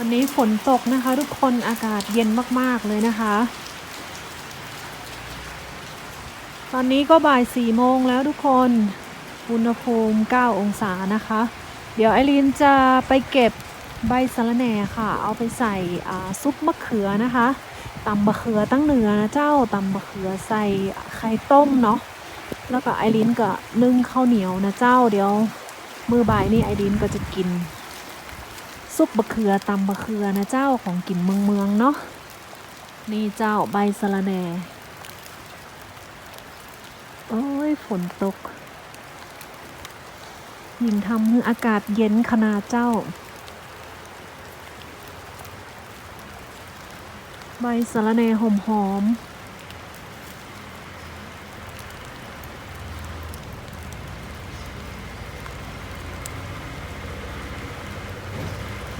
วันนี้ฝนตกนะคะ ทุกคนอากาศเย็นมากๆเลยนะคะ ตอนนี้ก็บ่ายสี่โมงแล้วทุกคน อุณหภูมิ 9 องศานะคะ เดี๋ยวไอรีนจะไปเก็บใบสะระแหน่ค่ะ เอาไปใส่ซุปมะเขือนะคะตำบะเขือตั้งเหนือนะเจ้าตำบะเขือใส่ไข่ต้มเนาะแล้วก็ไอรินก็นึ่งข้าวเหนียวนะเจ้าเดี๋ยว มือบ่ายนี่ไอรินก็จะกิน ซุปบะเขือตำบะเขือนะเจ้าของกินเมืองเมืองเนาะนี่เจ้าใบสะระแหน่โอ้ยฝนตกยิ่งทำให้อากาศเย็นขนาดเจ้า ใบสะระแหน่หอมหอม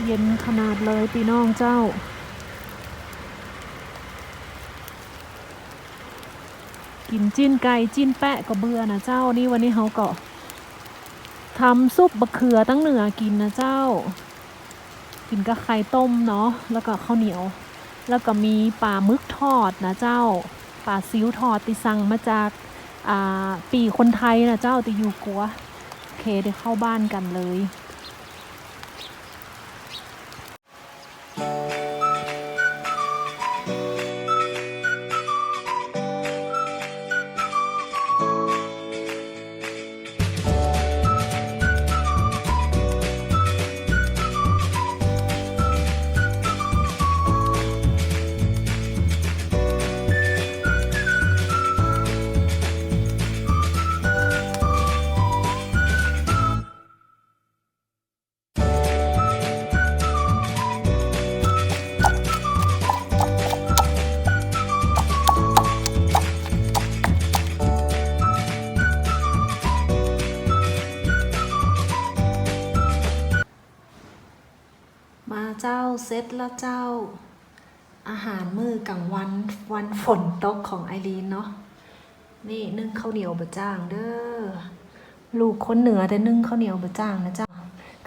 เย็นขนาดเลยพี่น้องเจ้า กินจิ้นไก่จิ้นแปะก็เบื่อนะเจ้านี่วันนี้เขาก็ทำซุปบะเขือตั้งเหนือกินนะเจ้า กินกับไข่ต้มเนาะแล้วก็ข้าวเหนียว แล้วก็มีปลาหมึกทอดนะเจ้าปลาซิวทอดติสั่งมาจากปีคนไทยนะเจ้าติอยู่กัวโอเคเดี๋ยวเข้าบ้านกันเลย เซตแล้วเจ้า อาหารมื้อกลางวันวันฝนตกของไอรีนเนาะนี่นึ่งข้าวเหนียวบะจ้างเด้อลูกคนเหนือแต่นึ่งข้าวเหนียวบะจ้างนะเจ้า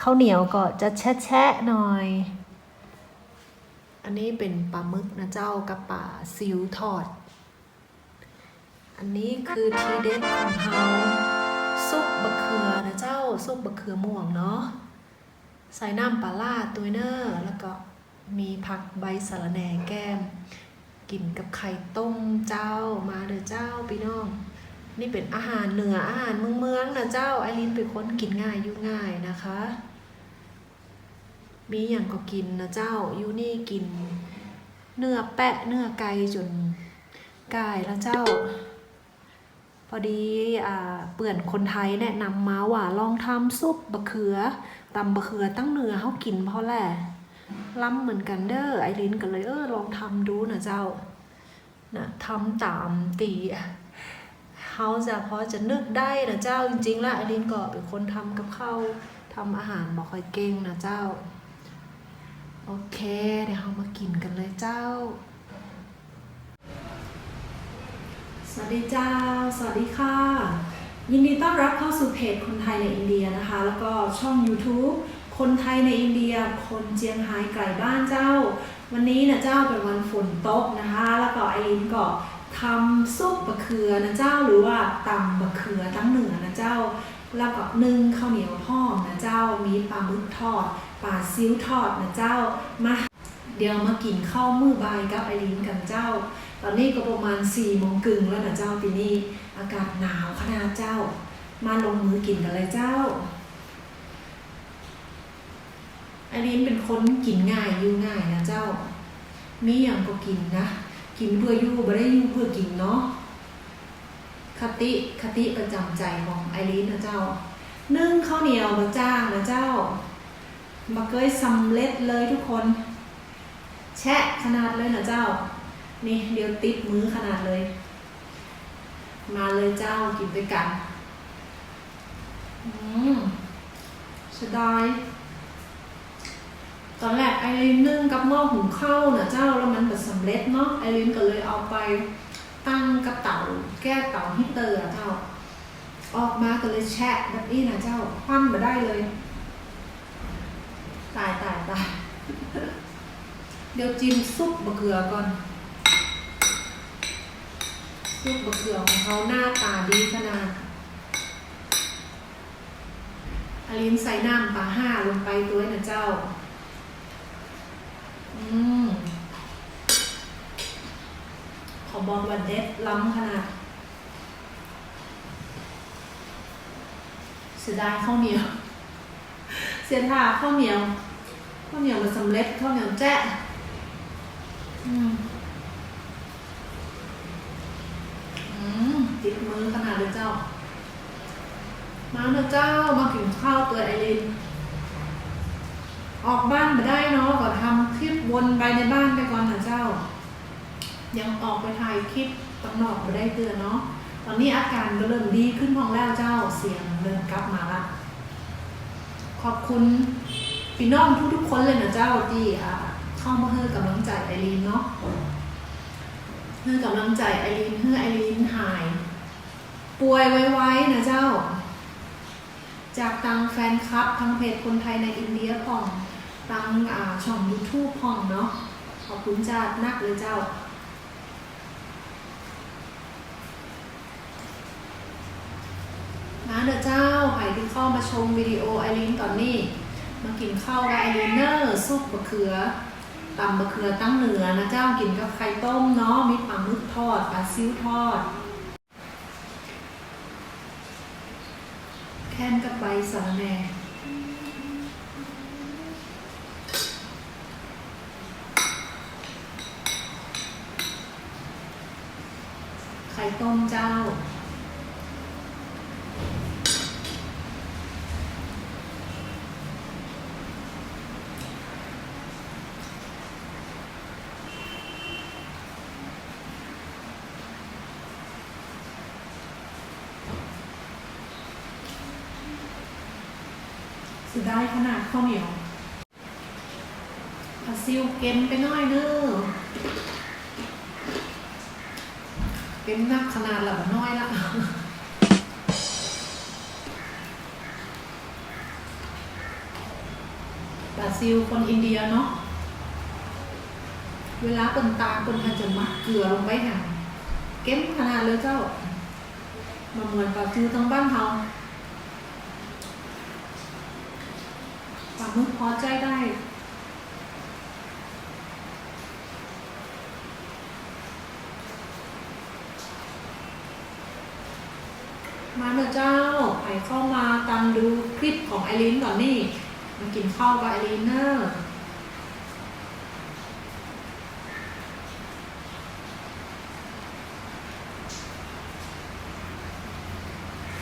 ข้าวเหนียวก็จะแชะๆหน่อย อันนี้เป็นปลาหมึกนะเจ้ากับปลาซิวทอด อันนี้คือทีเด็ดของเฮาซุปบะเขือนะเจ้าซุปบะเขือม่วงเนาะ ใส่น้ำปลาล่าตัวเนอร์แล้วก็มีผักใบสะระแหน่แก้ม กินกับไข่ต้มเจ้ามาเด้อเจ้าพี่น้อง นี่เป็นอาหารเหนืออาหารเมืองเมืองนะเจ้าไอรินเป็นคนกินง่ายอยู่ง่ายนะคะ มีอย่างก็กินนะเจ้าอยู่นี่กิน เนื้อแปะเนื้อไก่จนกายแล้วเจ้า พอดีอ่าเปื่อนคนไทยแนะนำมาว่าลองทำซุปบะเขือ ตำบะเขือตั้งเนื้อเขากินเพราะแหละล้ำเหมือนกันเด้อไอรินก็เลยเออลองทำดูนะเจ้านะทำตามตีเขาจะพอจะนึกได้นะเจ้าจริงๆล้วไอรินก็เป็นคนทำกับข้าวทำอาหารบ่ค่อยเก่งนะเจ้า โอเค เดี๋ยวเรามากินกันเลยเจ้า สวัสดีเจ้า สวัสดีค่ะ ยินดีต้อนรับเข้าสู่เพจคนไทยในอินเดียนะคะ แล้วก็ช่อง YouTube คนไทยในอินเดีย คนเจียงไฮ้ไก่บ้านเจ้า วันนี้นะเจ้าเป็นวันฝนตกนะคะ แล้วก็ไอรินก็ทำซุปบะเขือนะเจ้าหรือว่าตำบะเขือตั้งเหนือนะเจ้า แล้วก็นึ่งข้าวเหนียวทอดนะเจ้ามีปลาหมึกทอดปลาซิวทอดนะเจ้ามาเดี๋ยวมากินข้าวมื้อบ่ายกับไอรินกันเจ้า ตอนนี้ก็ประมาณ4ี่โมงกึ่งแล้วนะเจ้าปีนี้ อากาศหนาวขนาดเจ้า มาลงมือกินกันเลยเจ้าไอรินเป็นคนกินง่ายอยู่ง่ายนะเจ้า มีอย่างก็กินนะ กินเพื่ออยู่ไม่ได้อยู่เพื่อกินเนาะคติคติประจำใจของไอรินนะเจ้า นึ่งข้าวเหนียวมาจ้างนะเจ้ามาเกยสำเร็จเลยทุกคน แชะขนาดเลยนะเจ้า นี่เดี๋ยวติดมือขนาดเลย มาเลยเจ้ากินด้วยกัน อืมเสียดายตอนแรกไอรินนึ่งกับหม้อหุงข้าวนะเจ้าแล้วมันแบบสำเร็จเนาะไอรินก็เลยเอาไปตั้งกับเตาแก้เตาฮีเตอร์อะเจ้า ออกมาก็เลยแชะแบบนี้นะเจ้าคว่ำมาได้เลย ตายตายตายเดี๋ยวจิ้มซุปมะเขือก่อน ซุปมะเขือของเขาหน้าตาดีขนาดอลินใส่น้ำปลาห้าลงไปตัวนะเจ้า อืมขอบอกว่าเด็ดล้ำขนาดเสียดายข้าวเหนียว เสียดาข้าวเหนียวข้าวเหนียวมันสำเร็จข้าวเหนียวแจ๊ะอืม อืม ติดมือขนาดเลยเจ้า มาเถอะเจ้ามากินข้าวตัวไอริน ออกบ้านมาได้เนาะก็ทำคลิปวนไปในบ้านไปก่อนนะเจ้า ยังออกไปถ่ายคลิปตำนอกมาได้เตือนเนาะตอนนี้อาการก็เริ่มดีขึ้นพองแล้วเจ้าเสียงเริ่มกลับมาละขอบคุณพี่น้องทุกๆคนเลยนะเจ้าที่อ่าเข้ามาให้กำลังใจไอรีนเนาะให้กำลังใจไอรีนให้ไอรีนหาย ป่วยไว้ๆนะเจ้า จากตังแฟนคลับทั้งเพจคนไทยในอินเดียพ่องตังอ่าช่อง YouTube พ่องเนาะขอบคุณจ้านักเลยเจ้ามาเด้อเจ้าใครที่เข้ามาชมวิดีโอไอรินตอนนี้ มากินข้าวกับไอรินเนอร์ซุปมะเขือตำมะเขือตั้งเหนือนะเจ้ากินกับไข่ต้มเนาะมีปลาหมึกทอดปลาซิวทอด แค่นกับใบสะระแหน่ไข่ต้มเจ้า ได้ขนาดข้าวเหนียวผัดซิวเก็มไปหน้อยเด้อเก็มนักขนาดละบน้อยละบราซิลคนอินเดียเนาะ เวลาคนตาคนทันจะหมักเกลือลงไปห่างเก็มขนาดเลยเจ้า มาเหมือนบราซิลทั้งบ้านเฮาามมึกพอใจได้มาเถอะเจ้าไปเข้ามาตามดูคลิปของไอรินก่อนนี่มากินข้าวกับไอรินเนอร์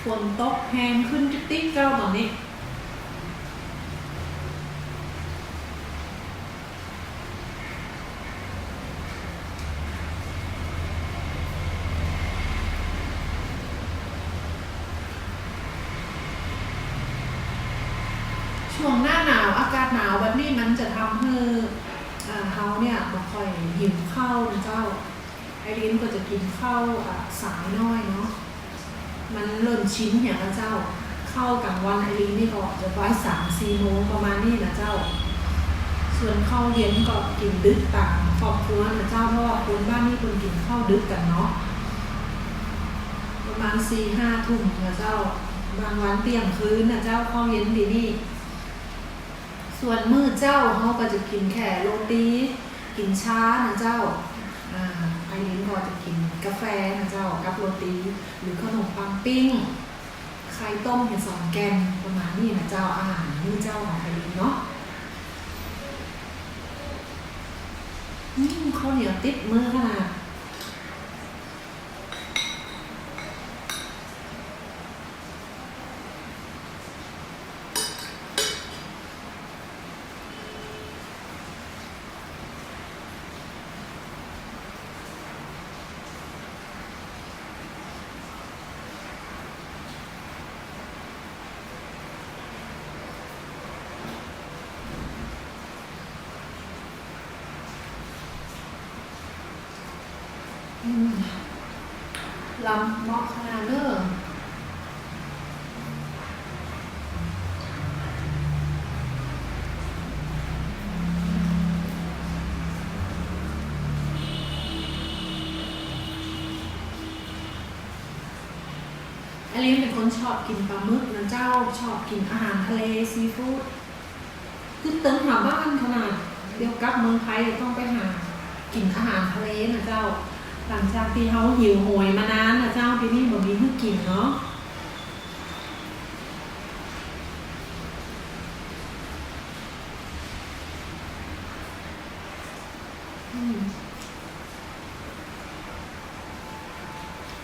ฝนตกแหงขึ้นติ๊กเจ้าตอนนี้ ช่ วงหน้าหนาวอากาศหนาวแบบนี้มันจะทำให้เฮาเนี่ยบ่ค่อยหิวข้าวนะเจ้าไอรินก็จะกินข้าวสายน้อยเนาะมันเริ่มชิ้นอย่างนะเจ้าข้าวกลางวันไอรินนี่ก็จะไว้สามสี่โมงประมาณนี้นะเจ้า ส่วนข้าวเย็นก็กินดึกต่างครอบครัวนะเจ้าเพราะว่าคนบ้านนี่คนกินข้าวดึกกันเนาะประมาณสี่ห้าทุ่มนะเจ้าบางวันเที่ยงคืนนะเจ้าข้าวเย็นดีนี่ ส่วนมื้อเจ้าเขาก็จะกินแค่โรตีกินช้านะเจ้าไอรินก็จะกินกาแฟนะเจ้ากับโรตีหรือขนมปังปิ้งไข่ต้มเห็ดสองแกนประมาณนี้นะเจ้าอาหารมื้อเจ้าของไอรินเนาะข้าวเหนียวติดมือขนาด ลำเมาะขนาดเนอะอลินเป็นคนชอบกินปลาหมึกนะเจ้าชอบกินอาหารทะเลซีฟู้ดคือเติมหาบ้านขนาด เดี๋ยวกลับเมืองไทยต้องไปหากินอาหารทะเลนะเจ้า หลังจากที่เขาหิวโหยมานานนะเจ้าที่นี่บ่มีให้กินเนาะ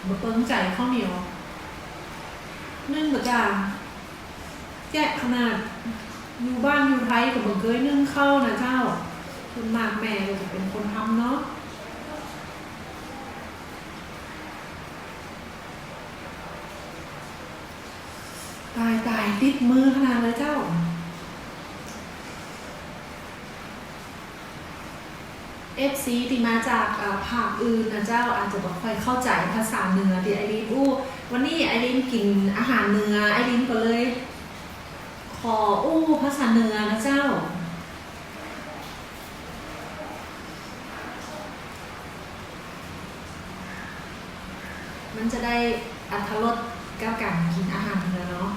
บ่เปิ้งใจข้าวเหนียวนึ่งบะจางแกะขนาดอยู่บ้านอยู่ไทยกับบ่เคยนึ่งข้าวนะเจ้าคุณมากแม่ก็จะเป็นคนทำเนาะ ตายตายติดมือขนาดเลยเจ้า FC ที่มาจากภาคอื่นนะเจ้าอาจจะบ่ค่อยเข้าใจภาษาเหนือที่ไอรินอู้วันนี้ไอรินกินอาหารเหนือไอรินก็เลย ขออู้ภาษาเหนือนะเจ้ามันจะได้อัธรสกับการกินอาหารเหนือเนาะ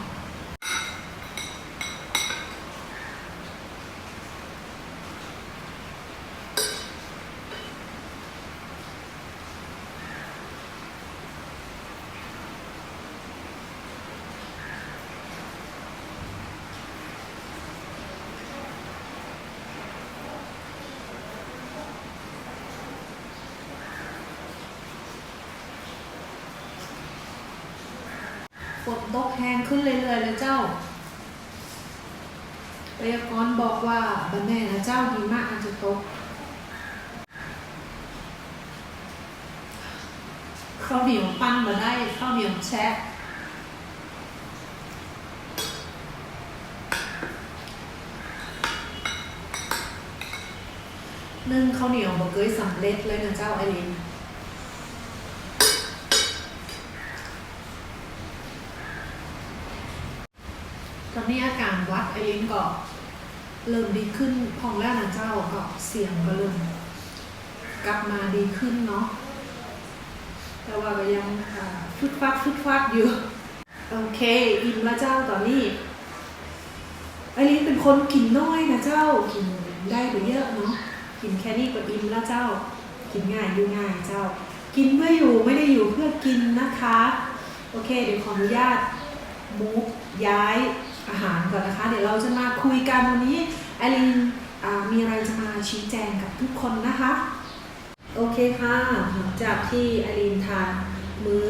ฝนตกแห้งขึ้นเรื่อยๆเลยเจ้าพยากรณ์บอกว่าบันแน่นะเจ้าหิมะอาจจะตกข้าวเหนียวปั้นมาได้ข้าวเหนียวแช่นึ่งข้าวเหนียวบอกเคยสำเร็จเลยนะเจ้าไอริน ตอนนี้อาการวัดไอรินก็เริ่มดีขึ้นพองแล้วนะเจ้าก็เสียงก็เริ่มกลับมาดีขึ้นเนาะแต่ว่าก็ยังฟึดฟัดฟึดฟัดอยู่โอเคอิ่มล้วเจ้าตอนนี้ไอรินเป็นคนกินน้อยนะเจ้ากินได้ไปเยอะเนาะกินแค่นี้ก็อิ่มล้วเจ้า กินง่ายอยู่ง่ายเจ้า กินเพื่ออยู่ไม่ได้อยู่เพื่อกินนะคะ โอเคเดี๋ยวขออนุญาตมูฟย้าย อาหารก่อนนะคะ เดี๋ยวเราจะมาคุยกันวันนี้ไอรินมีอะไรจะมาชี้แจงกับทุกคนนะคะ โอเคค่ะ หลังจากที่ไอรินทานมื้อ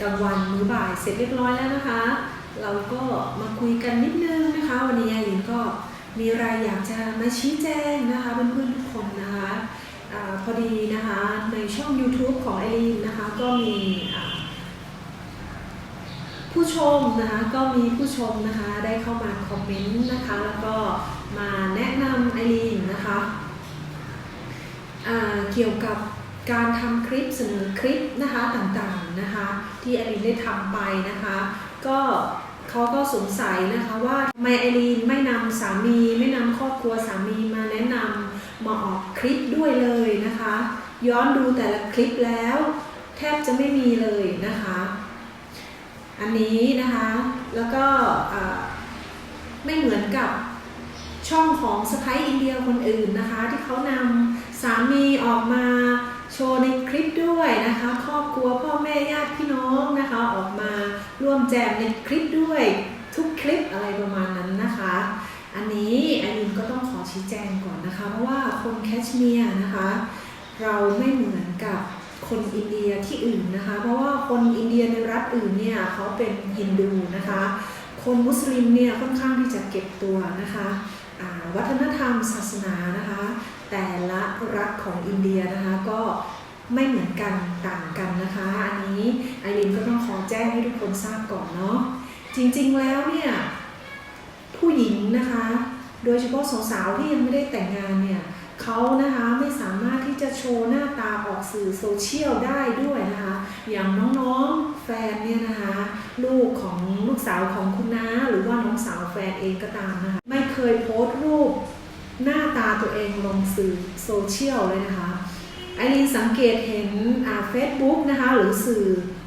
กลางวันมื้อบ่ายเสร็จเรียบร้อยแล้วนะคะ เราก็มาคุยกันนิดนึงนะคะ วันนี้ไอรินก็มีอะไรอยากจะมาชี้แจงนะคะเพื่อนๆทุกคนนะคะอพอดีนะคะในช่อง YouTube ของไอรินนะคะก็มี ผู้ชมนะคะก็มีผู้ชมนะคะได้เข้ามาคอมเมนต์นะคะ แล้วก็มาแนะนำไอรีนนะคะเกี่ยวกับการทำคลิปเสนอคลิปนะคะต่างๆนะคะ ที่ไอรีนได้ทำไปนะคะ ก็เขาก็สงสัยนะคะว่าทำไมไอรีนไม่นำสามี ไม่นำครอบครัวสามีมาแนะนำมาออกคลิปด้วยเลยนะคะ ย้อนดูแต่ละคลิปแล้ว แทบจะไม่มีเลยนะคะ อันนี้นะคะ แล้วก็ไม่เหมือนกับช่องของสไปอินเดียคนอื่นนะคะ ที่เขานำสามีออกมาโชว์ในคลิปด้วยนะคะ ครอบครัวพ่อแม่ญาติพี่น้องนะคะ ออกมาร่วมแจมในคลิปด้วยทุกคลิปอะไรประมาณนั้นนะคะ อันนี้ไอรินก็ต้องขอชี้แจงก่อนนะคะ เพราะว่าคนแคชเมียร์นะคะ เราไม่เหมือนกับ คนอินเดียที่อื่นนะคะ เพราะว่าคนอินเดียในรัฐอื่นเนี่ยเขาเป็นฮินดูนะคะ คนมุสลิมเนี่ยค่อนข้างที่จะเก็บตัวนะคะวัฒนธรรมศาสนานะคะ แต่ละรัฐของอินเดียนะคะก็ไม่เหมือนกันต่างกันนะคะ อันนี้ไอรินก็ต้องขอแจ้งให้ทุกคนทราบก่อนเนาะจริงๆแล้วเนี่ยผู้หญิงนะคะ โดยเฉพาะสาวๆที่ยังไม่ได้แต่งงานเนี่ย เขานะคะไม่สามารถที่จะโชว์หน้าตาออกสื่อโซเชียลได้ด้วยนะคะ อย่างน้องๆแฟนเนี่ยนะคะลูกของลูกสาวของคุณน้าหรือว่าน้องสาวแฟนเองก็ตามนะคะไม่เคยโพสต์รูปหน้าตาตัวเองลงสื่อโซเชียลเลยนะคะไอรีนสังเกตเห็นอ่าเฟซบุ๊กนะคะหรือสื่อ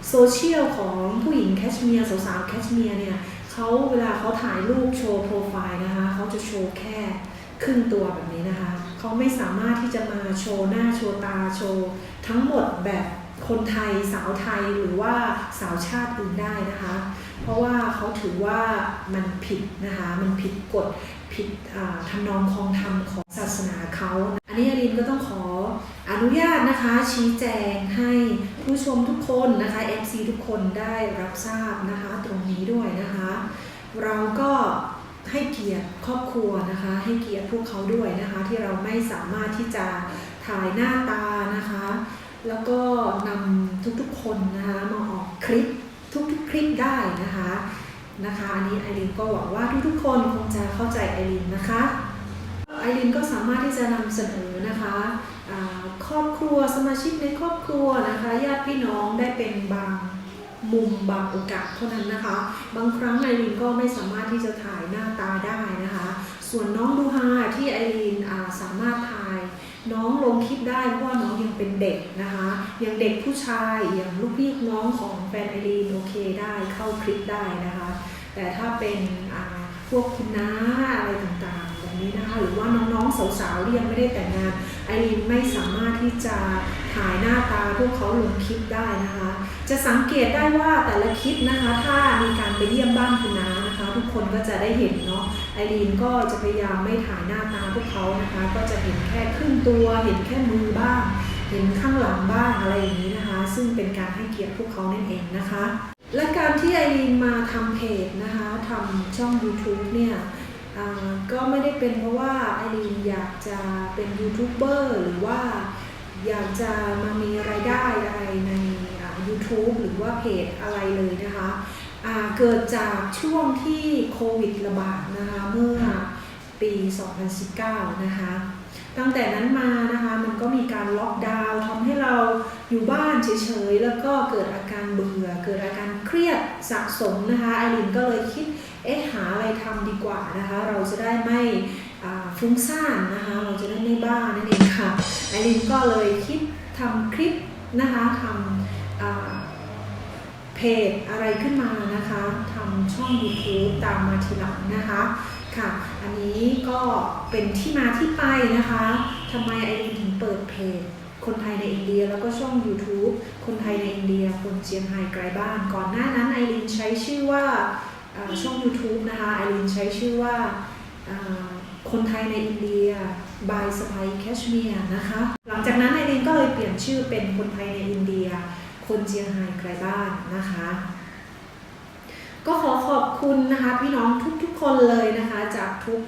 โซเชียลของผู้หญิงแคชเมียร์สาวๆแคชเมียร์เนี่ยเขาเวลาเขาถ่ายรูปโชว์โปรไฟล์นะคะเขาจะโชว์แค่ ครึ่งตัวแบบนี้นะคะ เขาไม่สามารถที่จะมาโชว์หน้าโชว์ตาโชว์ทั้งหมดแบบคนไทยสาวไทยหรือว่าสาวชาติอื่นได้นะคะ เพราะว่าเขาถือว่ามันผิดนะคะ มันผิดกฎผิดอ่านองคองธรรมของศาสนาเขา อันนี้อลินก็ต้องขออนุญาตนะคะชี้แจงให้ผู้ชมทุกคนนะคะ FC ทุกคนได้รับทราบนะคะตรงนี้ด้วยนะคะ เราก็ ให้เกียรติครอบครัวนะคะ ให้เกียรติพวกเขาด้วยนะคะ ที่เราไม่สามารถที่จะถ่ายหน้าตานะคะ แล้วก็นำทุกๆคนนะคะมาออกคลิปทุกๆคลิปได้นะคะนะคะอันนี้ไอรินก็หวังว่าทุกๆคนคงจะเข้าใจไอรินนะคะไอรินก็สามารถที่จะนำเสนอนะคะครอบครัวสมาชิกในครอบครัวนะคะญาติพี่น้องได้เป็นบาง มุมบางโอกาสเท่านั้นนะคะ บางครั้งไอรินก็ไม่สามารถที่จะถ่ายหน้าตาได้นะคะ ส่วนน้องดูฮาที่ไอรินสามารถถ่ายน้องลงคลิปได้เพราะว่าน้องยังเป็นเด็กนะคะยังเด็กผู้ชายอย่างลูกพี่น้องของแฟนไอรีนโอเคได้เข้าคลิปได้นะคะ แต่ถ้าเป็นพวกคุณน้าอะไรต่างๆแบบนี้นะคะหรือว่าน้องๆสาวๆที่ยังไม่ได้แต่งงานไอรีนไม่สามารถที่จะถ่ายหน้าตาพวกเขาลงคลิปได้นะคะ จะสังเกตได้ว่าแต่ละคลิปนะคะ ถ้ามีการไปเยี่ยมบ้านคุณน้านะคะ ทุกคนก็จะได้เห็นเนาะไอรีนก็จะพยายามไม่ถ่ายหน้าตาพวกเขานะคะ ก็จะเห็นแค่ครึ่งตัวเห็นแค่มือบ้าง เห็นข้างหลังบ้างอะไรอย่างนี้นะคะ ซึ่งเป็นการให้เกียรติพวกเขานั่นเองนะคะ และการที่ไอรีนมาทำเพจนะคะทำช่อง YouTube เนี่ยก็ไม่ได้เป็นเพราะว่าไอรีนอยากจะเป็นยูทูบเบอร์หรือว่าอยากจะมามีรายได้อะไร YouTube หรือว่าเพจอะไรเลยนะคะเกิดจากช่วงที่โควิดระบาดนะคะเมื่อปี 2019 นะคะ ตั้งแต่นั้นมานะคะมันก็มีการล็อกดาวน์ทำให้เราอยู่บ้านเฉยๆ แล้วก็เกิดอาการเบื่อ เกิดอาการเครียดสะสมนะคะไอรินก็เลยคิดเอ๊ะหาอะไรทำดีกว่านะคะ เราจะได้ไม่ฟุ้งซ่านนะคะ เราจะได้ไม่บ้านั่นเองค่ะไอรินก็เลยคิดทำคลิปนะคะทำ จอะไรขึ้นมานะคะทำช่อง YouTube ตามมาทีหลังนะคะค่ะ อันนี้ก็เป็นที่มาที่ไปนะคะทำไมไอรินถึงเปิดเพจคนไทยในอินเดียแล้วก็ช่อง YouTube คนไทยในอินเดียคนเจียงไฮ้ไกลบ้าน ก่อนหน้านั้นไอรินใช้ชื่อว่าช่อง YouTube นะคะไอรินใช้ชื่อว่าคนไทยในอินเดีย by สไปแคชเมียนะคะ หลังจากนั้นไอรินก็เลยเปลี่ยนชื่อเป็นคนไทยในอินเดีย คนเจียงไฮ้ไกลบ้านนะคะ ก็ขอขอบคุณนะคะพี่น้องทุกๆคนเลยนะคะจากทุก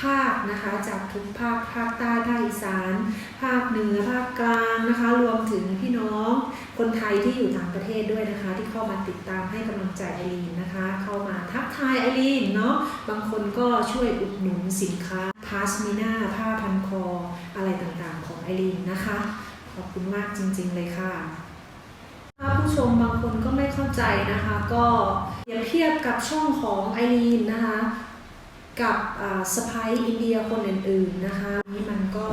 ภาคนะคะจากทุกภาคภาคใต้ภาคอีสาน ภาคเหนือภาคกลางนะคะ รวมถึงพี่น้องคนไทยที่อยู่ต่างประเทศด้วยนะคะ ที่เข้ามาติดตามให้กำลังใจไอรีนนะคะ เข้ามาทักทายไอรีนเนาะบางคนก็ช่วยอุดหนุนสินค้าพาสมิน่าผ้าพันคออะไรต่างๆของไอรีนนะคะ ขอบคุณมากจริงๆเลยค่ะ ถ้าผู้ชมบางคนก็ไม่เข้าใจนะคะ ก็เปรียบเทียบกับช่องของไอรีนนะคะ กับสไปอินเดียคนอื่นๆนะคะนี่มันก็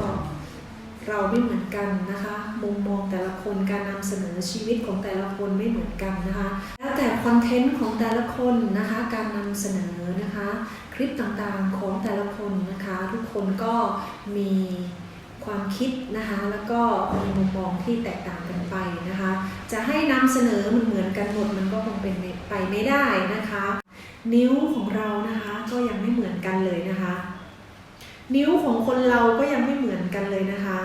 เราไม่เหมือนกันนะคะ มุมมองแต่ละคนการนำเสนอชีวิตของแต่ละคนไม่เหมือนกันนะคะ แล้วแต่คอนเทนต์ของแต่ละคนนะคะ การนำเสนอนะคะ คลิปต่างๆของแต่ละคนนะคะ ทุกคนก็มี ความคิดนะคะ แล้วก็มีมุมมองที่แตกต่างกันไปนะคะ จะให้นำเสนอมันเหมือนกันหมดมันก็คงเป็นไปไม่ได้นะคะ นิ้วของเรานะคะก็ยังไม่เหมือนกันเลยนะคะ นิ้วของคนเราก็ยังไม่เหมือนกันเลยนะคะ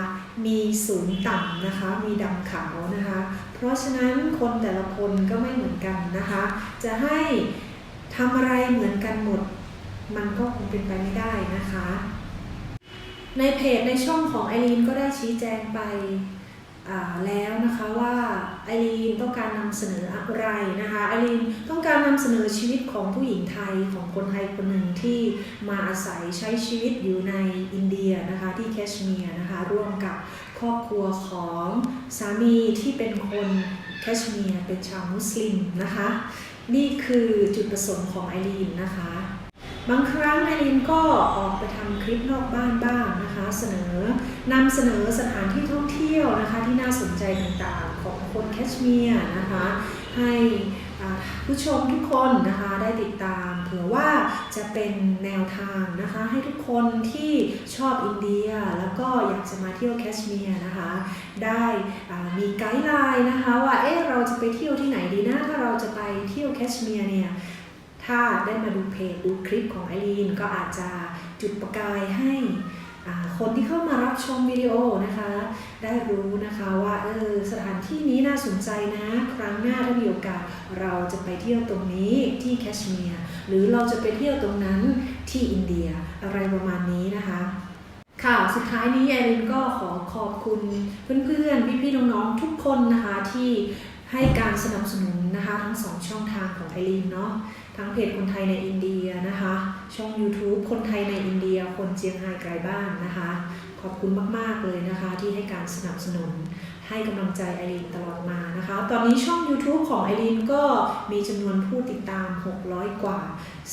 มีสูงต่ำนะคะ มีดำขาวนะคะ เพราะฉะนั้นคนแต่ละคนก็ไม่เหมือนกันนะคะ จะให้ทำอะไรเหมือนกันหมด มันก็คงเป็นไปไม่ได้นะคะ ในเพจในช่องของไอรีนก็ได้ชี้แจงไปแล้วนะคะว่าไอรีนต้องการนำเสนออะไรนะคะไอรีนต้องการนำเสนอชีวิตของผู้หญิงไทยของคนไทยคนหนึ่งที่มาอาศัยใช้ชีวิตอยู่ในอินเดียนะคะที่แคชเมียร์นะคะร่วมกับครอบครัวของสามีที่เป็นคนแคชเมียร์เป็นชาวมุสลิมนะคะ นี่คือจุดประสงค์ของไอรีนนะคะ บางครั้งไอรินก็ออกไปทำคลิปนอกบ้านบ้างนะคะเสนอนำเสนอสถานที่ท่องเที่ยวนะคะที่น่าสนใจต่างๆของคนแคชเมียร์นะคะให้ผู้ชมทุกคนนะคะได้ติดตามเผื่อว่าจะเป็นแนวทางนะคะให้ทุกคนที่ชอบอินเดีย แล้วก็อยากจะมาเที่ยวแคชเมียร์นะคะได้มีไกด์ไลน์นะคะว่าเอ๊ะเราจะไปเที่ยวที่ไหนดีนะถ้าเราจะไปเที่ยวแคชเมียร์เนี่ย ถ้าได้มาดูเพจดูคลิปของไอรีนก็อาจจะจุดประกายให้คนที่เข้ามารับชมวิดีโอนะคะ ได้รู้นะคะว่าเออสถานที่นี้น่าสนใจนะ ครั้งหน้าถ้ามีโอกาสเราจะไปเที่ยวตรงนี้ที่แคชเมียร์หรือเราจะไปเที่ยวตรงนั้นที่อินเดียอะไรประมาณนี้นะคะค่ะสุดท้ายนี้ไอรินก็ขอขอบคุณเพื่อนๆ พี่ๆ น้องๆ ทุกคนนะคะที่ให้การสนับสนุนนะคะทั้งสองช่องทางของไอรินเนาะ ทั้งเพจคนไทยในอินเดียนะคะ ช่อง YouTube คนไทยในอินเดีย คนเจียงไฮ้ไกลบ้านนะคะ ขอบคุณมาก ๆ เลยนะคะ ที่ให้การสนับสนุนให้กำลังใจไอรินตลอดมานะคะ ตอนนี้ช่อง YouTube ของไอรินก็มีจำนวนผู้ติดตาม 600 กว่า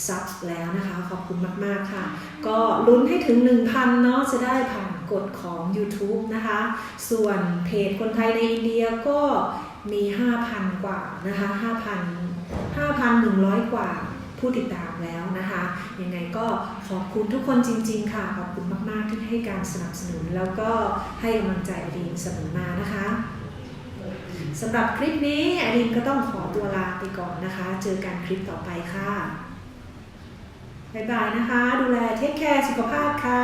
ซับแล้วนะคะ ขอบคุณมาก ๆ ค่ะ ก็ลุ้นให้ถึง 1,000 เนาะจะได้ผ่านกฎของ YouTube นะคะ ส่วนเพจคนไทยในอินเดียก็มี 5,000 กว่านะคะ 5,000 5,100 กว่าผู้ติดตามแล้วนะคะ ยังไงก็ขอบคุณทุกคนจริง ๆ ค่ะ ขอบคุณมากๆที่ให้การสนับสนุน แล้วก็ให้กำลังใจอดีนเสมอมานะคะสำหรับคลิปนี้อดีนก็ต้องขอตัวลาไปก่อนนะคะ เจอกันคลิปต่อไปค่ะ บ๊ายบายนะคะ ดูแลเทคแคร์สุขภาพค่ะ